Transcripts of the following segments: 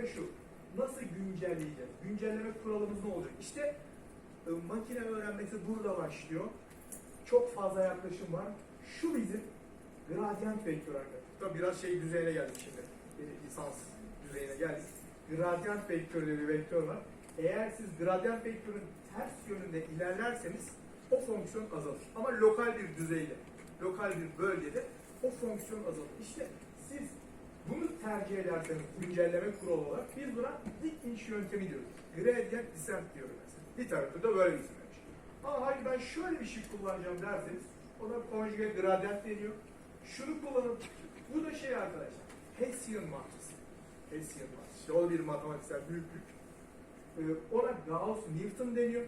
mesele şu. Nasıl güncelleyeceğiz? Güncelleme kuralımız ne olacak? İşte e, makine öğrenmesi burada başlıyor. Çok fazla yaklaşım var. Şu bizim gradient vektör arkadaşlar. Tabii biraz şey düzeyine geldik şimdi. E, lisans düzeyine geldik. Gradient vektörü bir vektör var. Eğer siz gradient vektörün ters yönünde ilerlerseniz o fonksiyon azalır. Ama lokal bir düzeyde, lokal bir bölgede o fonksiyon azalır. İşte siz bunu tercih ederseniz güncelleme kuralı olarak biz buna dik iniş yöntemi diyoruz. Gradient descent diyoruz mesela. Literatürde böyle bir isim vermiş. Ama hayır ben şöyle bir şey kullanacağım derseniz ona konjüge gradient deniyor. Şunu kullanın. Bu da şey arkadaşlar. Hessian matrisi. Hessian matrisi. İşte o bir matematiksel büyüklük. Ee, ona Gauss-Newton deniyor.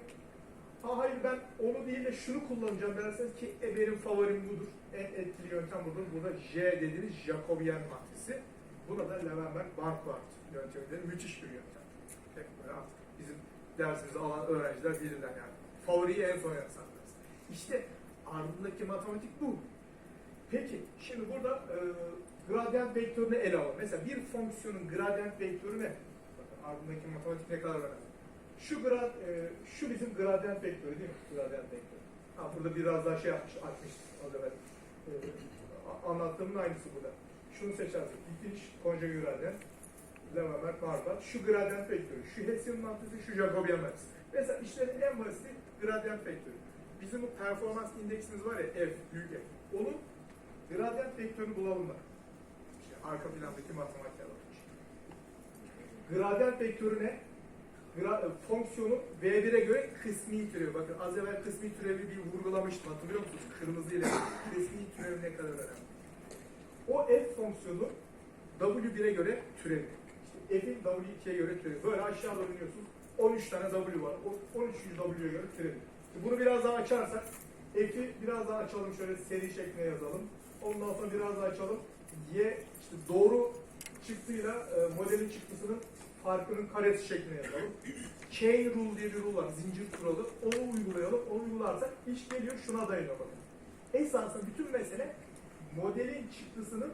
Ha hayır ben onu değil de şunu kullanacağım derseniz ki e, benim favorim budur. En etkili yöntem budur. Burada J dediğiniz Jacobian matrisi. Buna da Levenberg-Marquardt yöntemidir. Müthiş bir yöntem. Hep böyle artık bizim dersimizi alan öğrenciler bilirler yani. Favoriyi en son yazarlar. İşte ardındaki matematik bu. Peki şimdi burada e, gradient vektörünü ele alalım. Mesela bir fonksiyonun gradient vektörü ne? Bakın ardındaki matematik ne kadar önemli. Şu grad, e, şu bizim gradient vektörü değil mi? Gradient vektörü. Ha, burada biraz daha şey yapmış, açmış az evvel. E, anlattığımın aynısı burada. Şunu seçersek, itiş, konjüge gradient, Levenberg, Marquardt. Şu gradient vektörü, şu Hessian matrisi, şu Jacobian matrisi. Mesela işlerin en basiti gradient vektörü. Bizim bu performans indeksimiz var ya F, büyük F. Onun gradient vektörünü bulalım da. İşte arka plandaki matematiğe bakın. Gradient vektörü ne? Gra- e, fonksiyonu V1'e göre kısmi türevi. Bakın az evvel kısmi türevi bir vurgulamıştım hatırlıyor musunuz? Kırmızı ile kısmi türevi ne kadar önemli. O f fonksiyonu W1'e göre türevi. İşte f'in W2'ye göre türevi. Böyle aşağı doğru iniyorsunuz. 13 tane W var. O 13. W'ye göre türevi. Şimdi bunu biraz daha açarsak f'i biraz daha açalım şöyle seri şeklinde yazalım. Ondan sonra biraz daha açalım. Y işte doğru çıktıyla e, modelin çıktısının farkının karesi şeklinde yazalım. Chain rule diye bir rule var. Zincir kuralı. Onu uygulayalım. Onu uygularsak iş geliyor şuna dayanıyor bakın. Esasında bütün mesele modelin çıktısının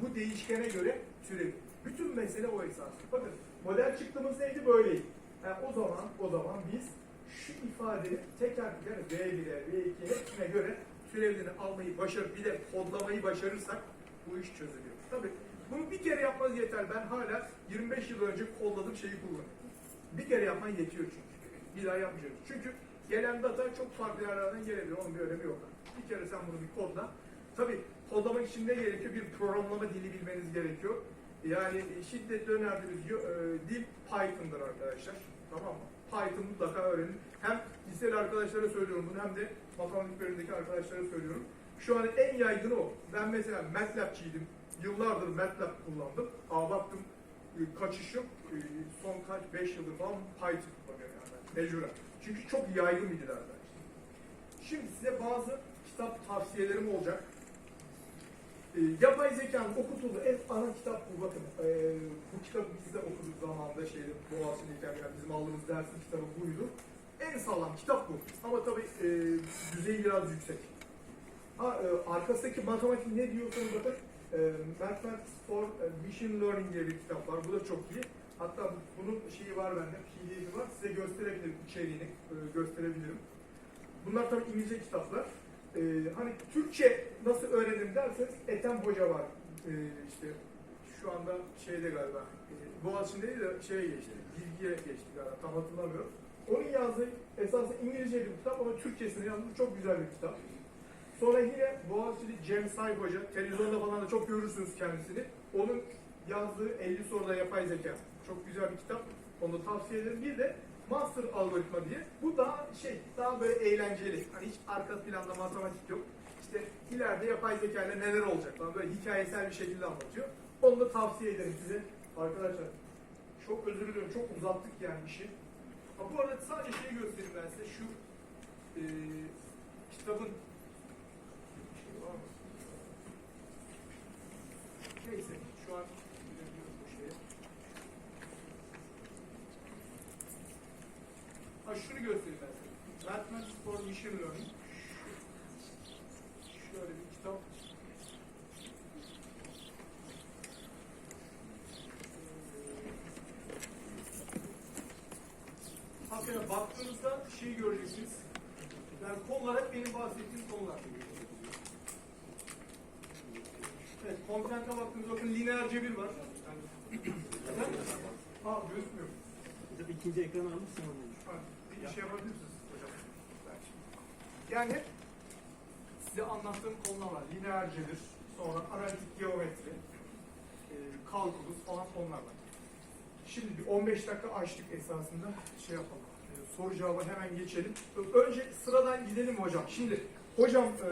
bu değişkene göre türevi. Bütün mesele o esas. Bakın model çıktığımız neydi? Böyleydi. Yani o zaman o zaman biz şu ifadenin teker teker V1'e, V2'ye hepsine göre türevlerini almayı başarıp bir de kodlamayı başarırsak bu iş çözülüyor. Tabii bunu bir kere yapmanız yeter. Ben hala 25 yıl önce kodladığım şeyi kullanıyorum. Bir kere yapman yetiyor çünkü. Bir daha yapmayacağız. Çünkü gelen data çok farklı yerlerden gelebilir. Onun bir önemi yok. Bir kere sen bunu bir kodla. Tabii kodlamak için ne gerekiyor? Bir programlama dili bilmeniz gerekiyor. Yani şiddetle önerdiğimiz e, dil Python'dır arkadaşlar. Tamam mı? Python mutlaka öğrenin. Hem liseli arkadaşlara söylüyorum bunu hem de matematik bölümündeki arkadaşlara söylüyorum. Şu an en yaygın o. Ben mesela MATLAB'ciydim. Yıllardır MATLAB kullandım. Aa baktım e, kaçış yok. E, Son kaç, 5 yıldır falan Python kullanıyorum yani. Mecburen. Çünkü çok yaygın bir dil arkadaşlar. Şimdi size bazı kitap tavsiyelerim olacak. E, yapay zekanın okutulduğu en ana kitap bu bakın. E, bu kitabı biz de okuduk zamanında şeyde Boğaziçi'ndeyken yani bizim aldığımız dersin kitabı buydu. En sağlam kitap bu. Ama tabii e, düzeyi biraz yüksek. Ha, e, arkasındaki matematik ne diyorsanız bakın e, Mathematics for Machine Learning diye bir kitap var. Bu da çok iyi. Hatta bunun şeyi var bende, PDF'i var. Size gösterebilirim içeriğini, e, gösterebilirim. Bunlar tabii İngilizce kitaplar. E, hani Türkçe nasıl öğrenirim derseniz Ethem Hoca var. E, işte şu anda şeyde galiba, e, Boğaziçi'nde de şeye geçti, bilgiye geçti galiba, tam hatırlamıyorum. Onun yazdığı esasında İngilizce bir kitap ama Türkçesini yazmış çok güzel bir kitap. Sonra yine Boğaziçi'li Cem Say Hoca, televizyonda falan da çok görürsünüz kendisini. Onun yazdığı 50 soruda yapay zeka. Çok güzel bir kitap. Onu da tavsiye ederim. Bir de Master Algoritma diye. Bu daha şey, daha böyle eğlenceli. Hani hiç arka planda matematik yok. İşte ileride yapay zeka ile neler olacak falan böyle hikayesel bir şekilde anlatıyor. Onu da tavsiye ederim size. Arkadaşlar çok özür diliyorum. Çok uzattık yani işi. Ha, bu arada sadece şeyi göstereyim ben size. Şu e, kitabın şey? Neyse şu an Şunu göstereyim ben size. Batman for Machine Learning. Şöyle bir kitap. Hakikaten baktığınızda şeyi göreceksiniz. Yani konular hep benim bahsettiğim konular. Evet, kontente baktığınızda bakın lineer cebir var. Yani, ha, gözükmüyor. Tabii ikinci ekran almışsın onu. Evet bir şey yapabilir misiniz hocam? Yani size anlattığım konular. Lineer cebir, sonra analitik geometri, e, kalkulus falan konular var. Şimdi bir 15 dakika açtık esasında. Şey yapalım. e, soru cevaba hemen geçelim. Önce sıradan gidelim hocam. Şimdi hocam e,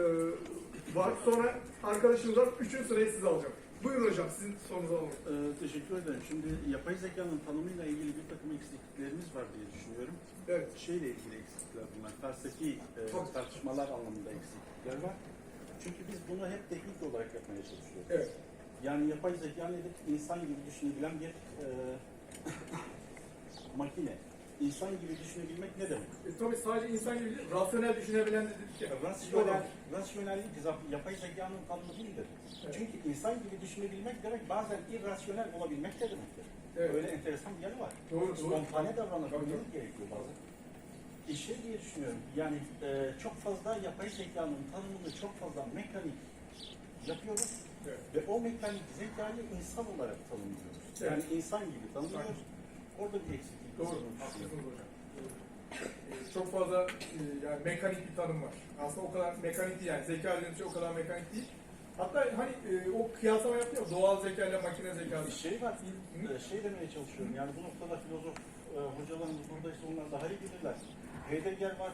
var, sonra arkadaşımız var. Üçüncü sırayı size alacağım. Buyurun hocam, sizin sorunuzu alalım. Ee, teşekkür ederim. Şimdi yapay zekanın tanımıyla ilgili bir takım eksikliklerimiz var diye düşünüyorum. Evet. Şeyle ilgili eksiklikler bunlar. Felsefi e, tartışmalar anlamında eksiklikler var. Çünkü biz bunu hep teknik olarak yapmaya çalışıyoruz. Evet. Yani yapay zeka nedir? İnsan gibi düşünebilen bir e, makine. İnsan gibi düşünebilmek ne demek? E, tabii sadece insan gibi değil, rasyonel düşünebilen de dedik ya. Rasyonel, rasyonellik yapay zekanın tanımı değildir. Evet. Çünkü insan gibi düşünebilmek demek bazen irrasyonel olabilmek de demektir. Evet. Öyle enteresan bir yanı var. Doğru. Spontane davranabilmemiz Tabii. gerekiyor bazen. İşe diye düşünüyorum. Yani e, çok fazla yapay zekanın tanımını çok fazla mekanik yapıyoruz Evet. ve o mekanik zekayı insan olarak tanımlıyoruz. Evet. Yani insan gibi tanımlıyoruz. Orada bir eksiklik Doğru, düşünüyorum. haklısınız hocam. Ee, Çok fazla e, yani mekanik bir tanım var. Aslında o kadar mekanik değil yani. Zeka dediğimiz şey o kadar mekanik değil. Hatta hani e, o kıyaslama yapıyor ya, doğal zeka ile makine zekası. Şey var, Hı? e, şey demeye çalışıyorum. Yani bu noktada filozof e, hocalarımız buradaysa onlar daha iyi bilirler. Heidegger var,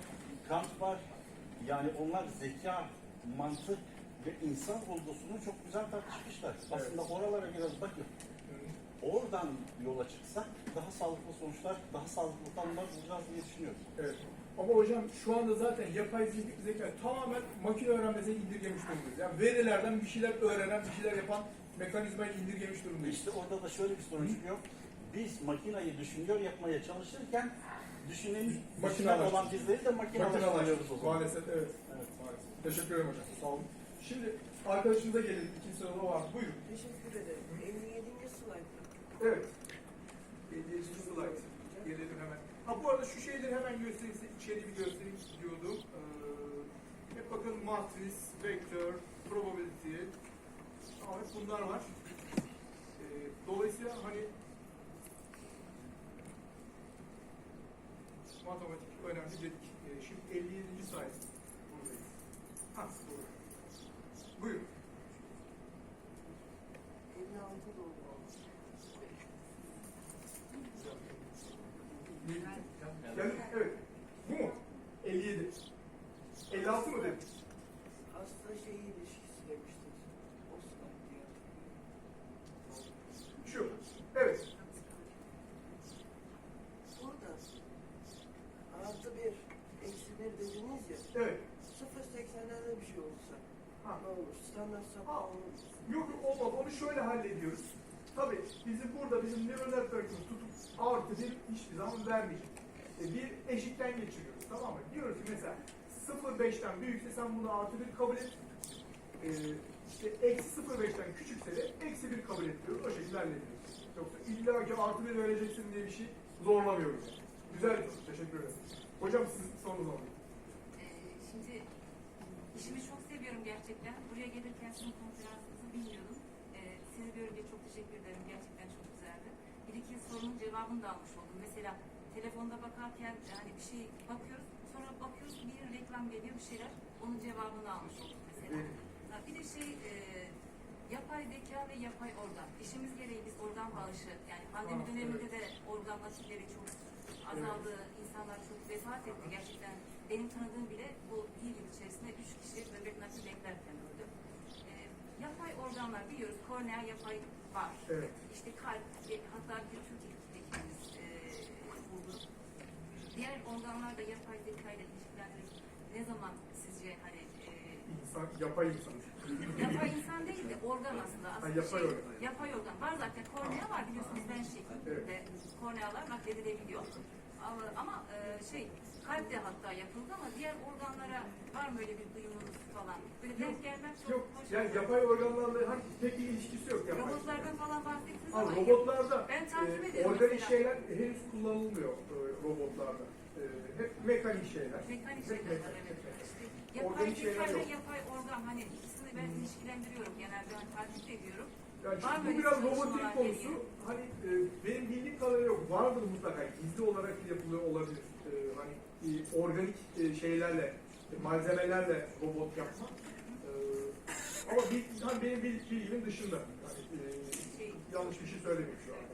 Kant var. Yani onlar zeka, mantık ve insan olgusunu çok güzel tartışmışlar. Aslında oralara biraz bakıp oradan yola çıksak daha sağlıklı sonuçlar, daha sağlıklı tanımlar bulacağız diye düşünüyorum. Evet. Ama hocam şu anda zaten yapay zeka, tamamen makine öğrenmesine indirgemiş durumdayız. Yani verilerden bir şeyler öğrenen, bir şeyler yapan mekanizmayı indirgemiş durumdayız. İşte orada da şöyle bir sorun çıkıyor. Biz makinayı düşünüyor yapmaya çalışırken düşünen, Makinalar. düşünen olan bizleri de makinalaştırıyoruz o zaman. Maalesef evet. Evet. Maalesef. Teşekkür ederim hocam. Sağ olun. Şimdi arkadaşımıza gelelim. İkinci sırada var. Buyurun. Teşekkür ederim. 57. slide. Evet. 57. slide. Gelelim hemen. Ha bu arada şu şeyleri hemen göstereyim size. İçeriği bir göstereyim diyordum. Ee, hep bakın matris, vektör, probability. Ama hep bunlar var. Ee, dolayısıyla hani matematik önemli dedik. Ee, şimdi 57. sayfa. Buradayız. Ha, doğru. Buyurun. 56 doğru. Yani, evet. Bu mu? 57. 56 mı dedin? Aslında şey ilişkisi demiştiniz. O slide diye. Şu. Evet. Burada artı 1, eksi 1 dediniz ya. Evet. 0.80'lerde bir şey olursa Ha. ne olur? Standart Ha. sapma olur. Yok olmaz. Onu şöyle hallediyoruz. Tabii bizim burada bizim nöronal network'ımız tutup artı bir hiçbir zaman vermeyecek. E, bir eşikten geçiriyoruz. Tamam mı? Diyoruz ki mesela 0.5'ten büyükse sen bunu artı bir kabul et. E, işte eksi 0.5'ten küçükse de eksi bir kabul et diyoruz. O şekilde hallediyoruz. Yoksa illa ki artı bir vereceksin diye bir şey zorlamıyoruz. Güzel bir. Teşekkür ederim. Hocam sizin sorunuz alayım. Ee, Şimdi işimi çok seviyorum gerçekten. Buraya gelirken sizin konferansınızı bilmiyordum. Ee, sizi görünce çok teşekkür ederim. Gerçekten çok güzeldi. Bir iki sorunun cevabını da almış oldum. Mesela telefonda bakarken yani bir şey bakıyoruz. Sonra bakıyoruz bir reklam geliyor bir şeyler. Onun cevabını almış olduk mesela. Ha, Bir de şey e, yapay zeka ve yapay organ. İşimiz gereği biz organ bağışı yani pandemi Aa, döneminde de organ nakilleri çok azaldı. İnsanlar çok vefat etti. Gerçekten benim tanıdığım bile bu bir yıl içerisinde üç kişi böbrek nakli beklerken öldü. Ee, yapay organlar biliyoruz. Kornea yapay var. Evet. İşte kalp, e, hatta bir Türk hekimimiz e, buldu. Diğer organlar da yapay zeka ile ilişkilendirir. Ne zaman sizce hani e, İnsan, yapay insan. Yapay insan değil de organ aslında. aslında Ha, yapay şey, organ. Yapay organ. Var zaten kornea var biliyorsunuz ben şeklinde kornealar nakledilebiliyor. Ama, e, şey kalp de hatta yapıldı ama diğer organlara var mı öyle bir duyumunuz falan? Böyle denk gelmek çok Yok, hoş. yani yapay organlarla hani pek bir ilişkisi yok. Yapay. Robotlardan falan bahsettiniz Ha, ama robotlarda Ben takip e, ediyorum organik mesela. şeyler henüz kullanılmıyor e, robotlarda. E, hep mekanik şeyler. Mekanik şeyler var evet. İşte yapay Organik şeyler zeka yok. yapay organ hani ikisini ben ilişkilendiriyorum genelde hani takip ediyorum. Yani çünkü bu biraz robotik konusu. geliyor. Hani e, benim bildiğim kadarıyla yok. Vardır mutlaka. Gizli olarak yapılıyor olabilir. E, hani e, organik e, şeylerle, e, malzemelerle robot yapma. E, ama bir, hani benim bil- bilgimin dışında. Hani, e, Şey, yanlış bir şey söylemeyeyim şu anda.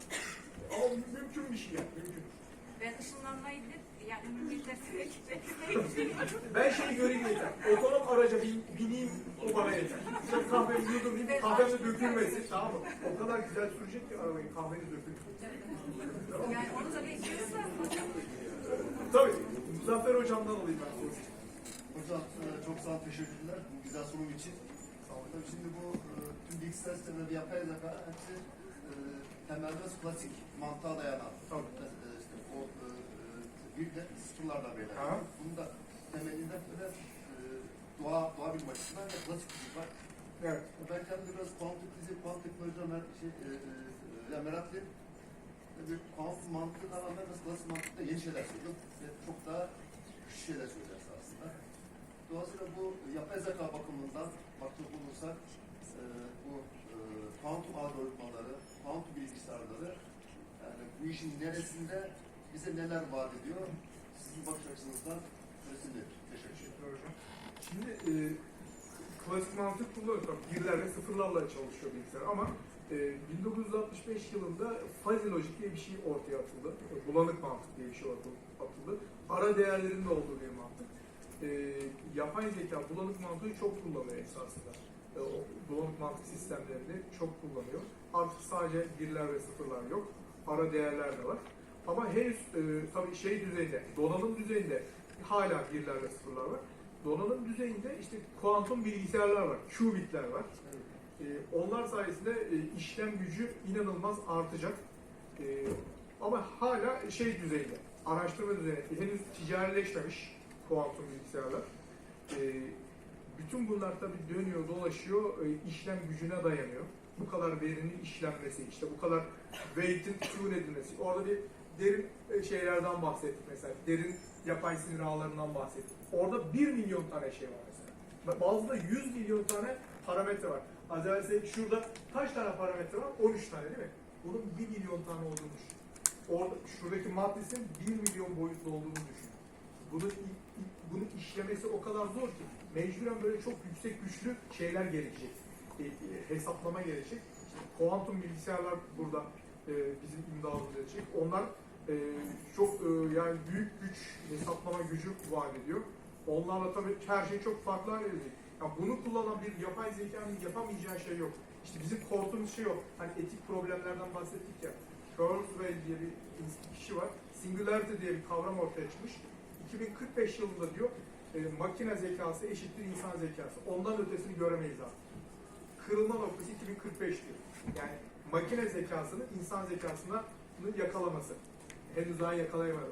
Ama mümkün bir şey yani. Mümkün. ben ışınlanmayı Ben şeyi göreyim yeter. Otonom araca bin, bineyim o bana yeter. Kahvemi yudumlayayım, Ben kahvemi dökülmesin tamam mı? O kadar güzel sürecek ki arabayı kahveniz dökülmesin. Yani onu da bekliyoruz hocam. Tabii. Muzaffer hocamdan alayım ben soruyu. Hocam e, çok sağ ol, teşekkürler bu güzel sunum için. Sağ olun. Tabii Şimdi bu e, tüm bilgisayar sistemleri yapay zeka hepsi e, temelde klasik mantığa dayanan. Tabii. E, e, e, bir de sıfırlardan beri. Aha. Bunun da temelinde böyle e, doğa, doğa bilgi açısından ve klasik fizik var. Evet. Ben kendim biraz kuantum fizik, kuantum teknolojiden mer şey, e, e, e, meraklıyım. Ve bir kuantum mantığı tamamen mesela klasik mantıkta yeni şeyler söylüyor. Ve çok daha güçlü şeyler söylüyoruz aslında. Dolayısıyla bu yapay zeka bakımından bakacak olursak e, bu e, kuantum algoritmaları, kuantum bilgisayarları yani bu işin neresinde bize neler vaat ediyor? Sizin bakış açınızdan resimli. Teşekkür ederim. Şimdi e, klasik mantık kullanıyoruz. Birler ve sıfırlarla çalışıyor bilgisayar ama e, 1965 yılında fuzzy logic diye bir şey ortaya atıldı. E, bulanık mantık diye bir şey ortaya atıldı. Ara değerlerin de olduğu bir mantık. E, yapay zeka bulanık mantığı çok kullanıyor esasında. E, o bulanık mantık sistemlerini çok kullanıyor. Artık sadece birler ve sıfırlar yok. Ara değerler de var. Ama henüz e, tabii şey düzeyinde, donanım düzeyinde hala birler ve sıfırlar var. Donanım düzeyinde işte kuantum bilgisayarlar var, qubitler var. E, onlar sayesinde e, işlem gücü inanılmaz artacak. E, ama hala şey düzeyinde, araştırma düzeyinde, henüz ticarileşmemiş kuantum bilgisayarlar. E, bütün bunlar tabii dönüyor, dolaşıyor, e, işlem gücüne dayanıyor. Bu kadar verinin işlenmesi, işte bu kadar weight'in tune edilmesi. Orada bir derin e, şeylerden bahsettik mesela. Derin yapay sinir ağlarından bahsettik. Orada 1 milyon tane şey var mesela. Bazıda 100 milyon tane parametre var. Az evvel şurada kaç tane parametre var? 13 tane değil mi? Bunun 1 milyon tane olduğunu düşün. Orada şuradaki matrisin 1 milyon boyutlu olduğunu düşün. İ- bunun işlemesi o kadar zor ki mecburen böyle çok yüksek güçlü şeyler gerekecek. E, e, hesaplama gerekecek. İşte kuantum bilgisayarlar burada e, bizim imdadımız edecek. Onlar e, çok e, yani büyük güç hesaplama gücü vaat ediyor. Onlarla tabii her şey çok farklı hale gelecek. Ya bunu kullanan bir yapay zekanın yapamayacağı şey yok. İşte bizim korktuğumuz şey yok. Hani etik problemlerden bahsettik ya. Kurzweil diye bir kişi var. Singularity diye bir kavram ortaya çıkmış. 2045 yılında diyor e, makine zekası eşittir insan zekası. Ondan ötesini göremeyiz artık. Kırılma noktası 2045 diyor. Yani makine zekasını insan zekasına yakalaması. Henüz daha yakalayamadı.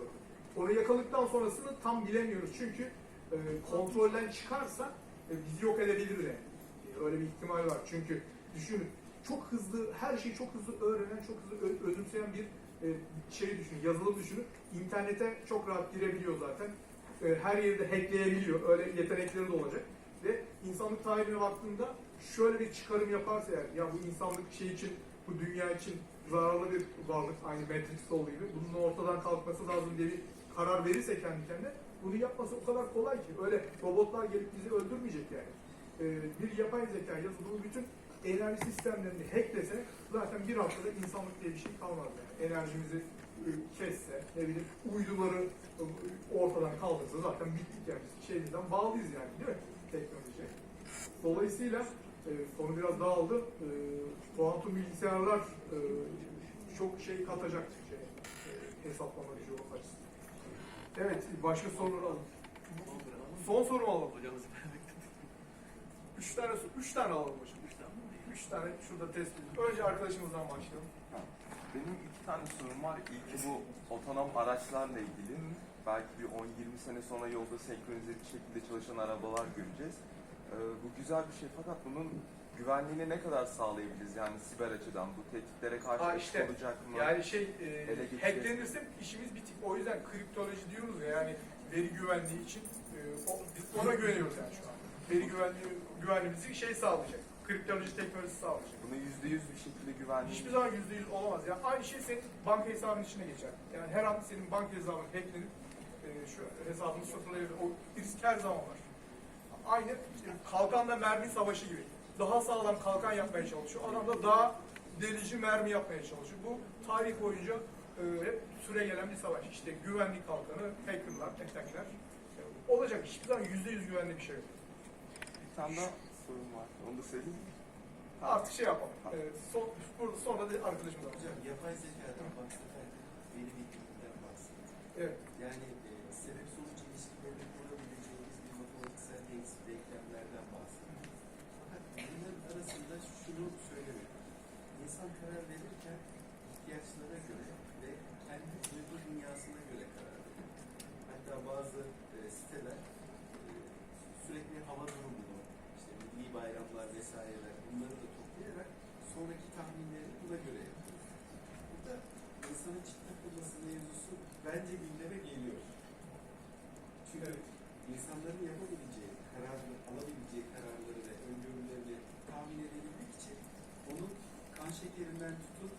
Onu yakaladıktan sonrasını tam bilemiyoruz. Çünkü e, kontrolden çıkarsa e, bizi yok edebilir de. E, öyle bir ihtimal var. Çünkü düşünün çok hızlı, her şeyi çok hızlı öğrenen, çok hızlı özümseyen bir e, şey düşünün, yazılım düşünün. İnternete çok rahat girebiliyor zaten. E, her yerde hackleyebiliyor. Öyle yetenekleri de olacak. Ve insanlık tarihine baktığında şöyle bir çıkarım yaparsa eğer, ya bu insanlık şey için, bu dünya için zararlı bir varlık, aynı Matrix'te olduğu gibi, bunun ortadan kalkması lazım diye bir karar verirse kendi kendine, bunu yapması o kadar kolay ki. Öyle robotlar gelip bizi öldürmeyecek yani. Ee, bir yapay zeka yazılımı bütün enerji sistemlerini hacklese zaten bir haftada insanlık diye bir şey kalmaz yani. Enerjimizi e, kesse, ne bileyim uyduları ortadan kaldırsa zaten bittik yani. Biz şeyimizden bağlıyız yani değil mi? Teknolojiye. Dolayısıyla konu biraz dağıldı. E, kuantum bilgisayarlar e, çok şey katacak şey, e, hesaplama gücü açısından. Evet, başka soruları alalım. Son soru alalım? Hocamız Üç tane, üç tane alalım hocam. Üç tane şurada test edelim. Önce arkadaşımızdan başlayalım. Benim iki tane sorum var. İlki bu otonom araçlarla ilgili. Belki bir 10-20 sene sonra yolda senkronize bir şekilde çalışan arabalar göreceğiz. Ee, bu güzel bir şey fakat bunun güvenliğini ne kadar sağlayabiliriz yani siber açıdan bu tehditlere karşı Ha işte, olacak mı? Yani şey, e, hacklenirse işimiz bitik. O yüzden kriptoloji diyoruz ya yani veri güvenliği için e, o, biz ona güveniyoruz yani şu an. Veri güvenliği güvenliğimizi şey sağlayacak. Kriptoloji teknolojisi sağlayacak. Bunu yüzde yüz bir şekilde güvenliği Hiçbir zaman yüzde yüz olamaz. Yani aynı şey senin banka hesabının içine geçer. Yani her an senin banka hesabın hacklenip e, şu hesabını sıfırlayabilir. O risk her zaman var. Aynı kalkanla mermi savaşı gibi. Daha sağlam kalkan yapmaya çalışıyor. Adam da daha delici mermi yapmaya çalışıyor. Bu tarih boyunca e, hep süre gelen bir savaş. İşte güvenlik kalkanı, hackerlar, attackler. E, olacak. Hiçbir zaman yüzde yüz güvenli bir şey yok. bir tane daha sorun var. Onu da söyleyeyim mi? Artık şey yapalım. E, son, burada sonra da arkadaşımız alacak. Hocam yapay zekadan bahsederken veri bilgisinden bahsediyor. Evet. Yani e, sebep sonuç ilişkilerini kurabileceğimiz bir matematiksel denk- denklemlerden bahsediyor. Fakat bunların arasında şunu söylemiyor. İnsan karar verirken ihtiyaçlara göre ve kendi duygu dünyasına göre karar veriyor. Hatta bazı e, siteler e, sürekli hava durumunu, işte milli bayramlar vesaireler bunları da toplayarak sonraki tahminlerini buna göre yapıyor. Burada insanın çıktı kurması mevzusu bence gündeme geliyor. Çünkü insanların yapabileceği, karar, alabileceği kararları ve öngörülerini tahmin edebilmek için onun kan şekerinden tutun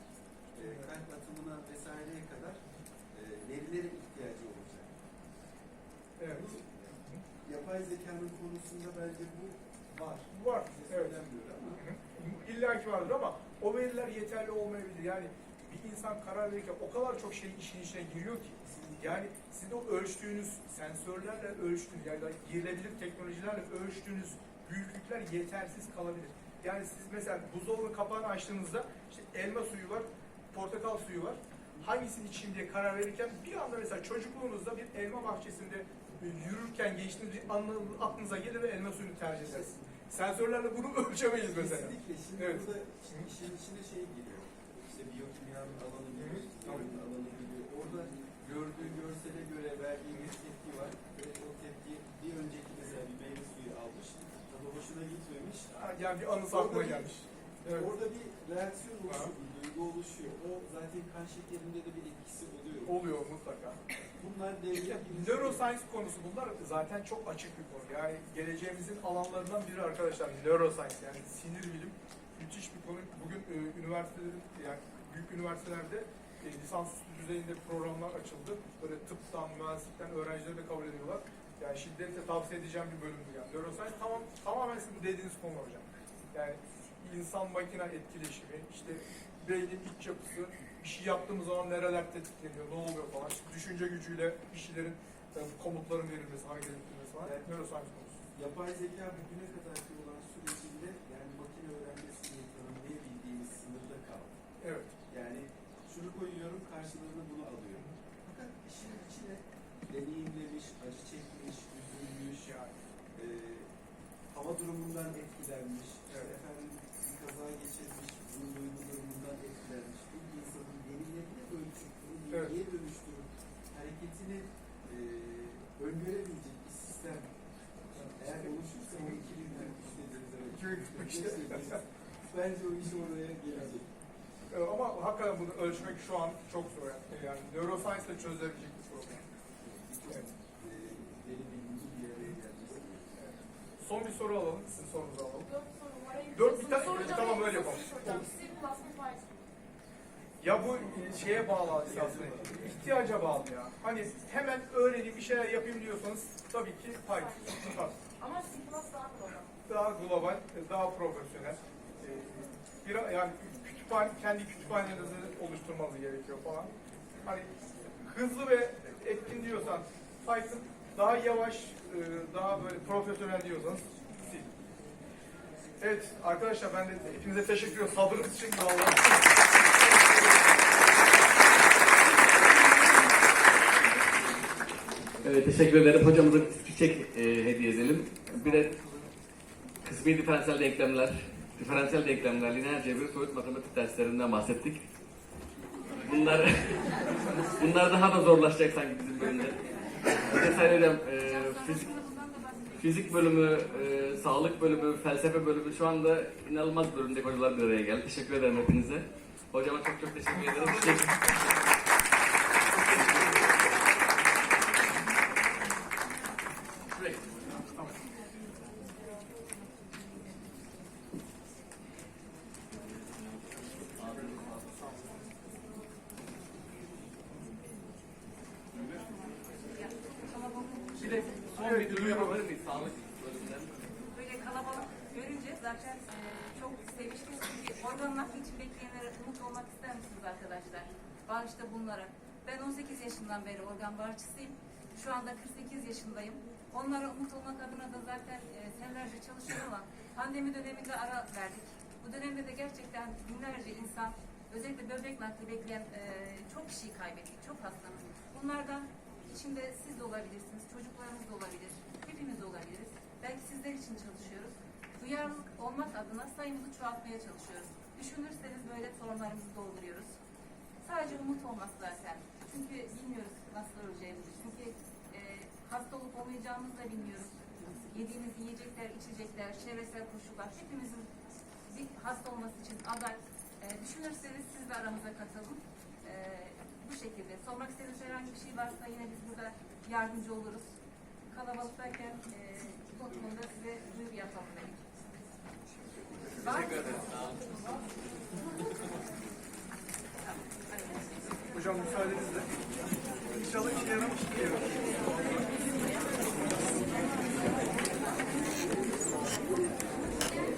e, kalp atımına vesaireye kadar e, verilere ihtiyacı olacak. Evet. Yapay zekanın konusunda bence bu var. Var. Bize Evet. ama İlla ki vardır ama o veriler yeterli olmayabilir. Yani bir insan karar verirken o kadar çok şey işin içine giriyor ki. Yani sizin o ölçtüğünüz sensörlerle ölçtüğünüz yani girilebilir teknolojilerle ölçtüğünüz büyüklükler yetersiz kalabilir. Yani siz mesela buzdolabı kapağını açtığınızda işte elma suyu var, portakal suyu var. Hangisini içeyim diye karar verirken bir anda mesela çocukluğunuzda bir elma bahçesinde yürürken geçtiğiniz bir anı aklınıza gelir ve elma suyunu tercih edersiniz. Sensörlerle bunu ölçemeyiz mesela. Kesinlikle. Şimdi Evet. burada şimdi işin içine şey giriyor. İşte biyokimyanın alanı gibi, biyonun alanı gibi. Orada gördüğü görsele göre verdiği bir tepki var. Ve o tepki bir önceki mesela bir meyve suyu almış. Tadı hoşuna gitmemiş. Yani bir anısı aklıma gelmiş. Evet. Orada bir reaksiyon oluşuyor, bir duygu oluşuyor. O zaten kan şekerinde de bir etkisi oluyor. Oluyor mutlaka. Bunlar devreye. Neuroscience konusu bunlar zaten çok açık bir konu. Yani geleceğimizin alanlarından biri arkadaşlar neuroscience yani sinir bilim müthiş bir konu. Bugün e, üniversitelerin yani büyük üniversitelerde e, lisansüstü düzeyinde programlar açıldı. Böyle tıptan, mühendislikten öğrencileri de kabul ediyorlar. Yani şiddetle tavsiye edeceğim bir bölümdü yani. Neuroscience tamam, tamamen sizin dediğiniz konu hocam. Yani insan makine etkileşimi, işte beynin iç yapısı, bir şey yaptığımız zaman nereler tetikleniyor, ne oluyor falan. İşte düşünce gücüyle bir şeylerin e, komutların verilmesi, hareket ettirilmesi falan. Evet. Neuroscience konusu. Yapay zeka bugüne kadarki olan sürecinde yani makine öğrenmesini tanımlayabildiğimiz sınırda kaldı. Evet. Yani şunu koyuyorum karşılığında bunu alıyorum. Fakat işin içine deneyimlemiş, acı çekmiş, üzülmüş, Yani. e, hava durumundan etkilenmiş, Evet. efendim kaza geçirmiş, bunun duygu durumundan etkilenmiş. Bir insanın deneyimlerini ölçüp, bunu Evet. dönüştürüp hareketini e, öngörebilecek bir sistem eğer oluşursa o 2043 dediğiniz evet. 2043'te. Bence o iş oraya gelecek. E, Ama hakikaten bunu ölçmek şu an çok zor. Yani, yani neuroscience ile çözülebilecek bir problem. Evet. E. Evet. Son bir soru alalım, sizin sorunuzu alalım. Dört bir tane- tamam, öyle yapalım. Ya bu e, şeye bağlı aslında, ihtiyaca bağlı ya. Hani hemen öğreneyim, bir şeyler yapayım diyorsanız tabii ki Python. Ama C daha kolay. Daha global, daha profesyonel. E, Bir, yani kütüphane, kendi kütüphanenizi oluşturmanız gerekiyor falan. Hani hızlı ve etkin diyorsan Python, daha yavaş, e, daha böyle profesyonel diyorsanız. Evet arkadaşlar ben de hepinize teşekkür ediyorum. Sabrınız için vallahi. Evet, teşekkür ederim. Hocamıza bir çiçek e, hediye edelim. Bir de kısmi diferansiyel denklemler, diferansiyel denklemler, lineer cebir, soyut matematik derslerinden bahsettik. Bunlar bunlar daha da zorlaşacak sanki bizim bölümde. Mesela hocam, e, fizik, fizik bölümü e, sağlık bölümü, felsefe bölümü şu anda inanılmaz bölümdeki hocalar bir araya geldi. Teşekkür ederim hepinize. Hocama çok çok teşekkür ederim. Bir de son bir duyuru yapabilir miyiz? Sağlık kalabalık görünce zaten e, çok seviştim. Çünkü organ nakli için bekleyenlere umut olmak ister misiniz arkadaşlar? Bağışta bunlara. Ben 18 yaşından beri organ bağışçısıyım. Şu anda 48 yaşındayım. Onlara umut olmak adına da zaten e, senelerce çalışıyorum ama pandemi döneminde ara verdik. Bu dönemde de gerçekten binlerce insan özellikle böbrek nakli bekleyen e, çok kişiyi kaybettik. Çok hastamız. Bunlardan içinde siz de olabilirsiniz, çocuklarımız da olabilir, hepimiz de olabiliriz. Belki sizler için çalışıyoruz. Duyarlılık olmak adına sayımızı çoğaltmaya çalışıyoruz. Düşünürseniz böyle formlarımızı dolduruyoruz. Sadece umut olması zaten. Çünkü bilmiyoruz nasıl öleceğimizi. Çünkü e, hasta olup olmayacağımızı da bilmiyoruz. Yediğimiz yiyecekler, içecekler, çevresel koşullar hepimizin bir hasta olması için aday. E, düşünürseniz siz de aramıza katılın. E, bu şekilde. Sormak istediğiniz herhangi bir şey varsa yine biz burada yardımcı oluruz. Kalabalıktayken e, konuda size. Sağ olun. Hocam müsaadenizle. İnşallah işe yaramış diyelim.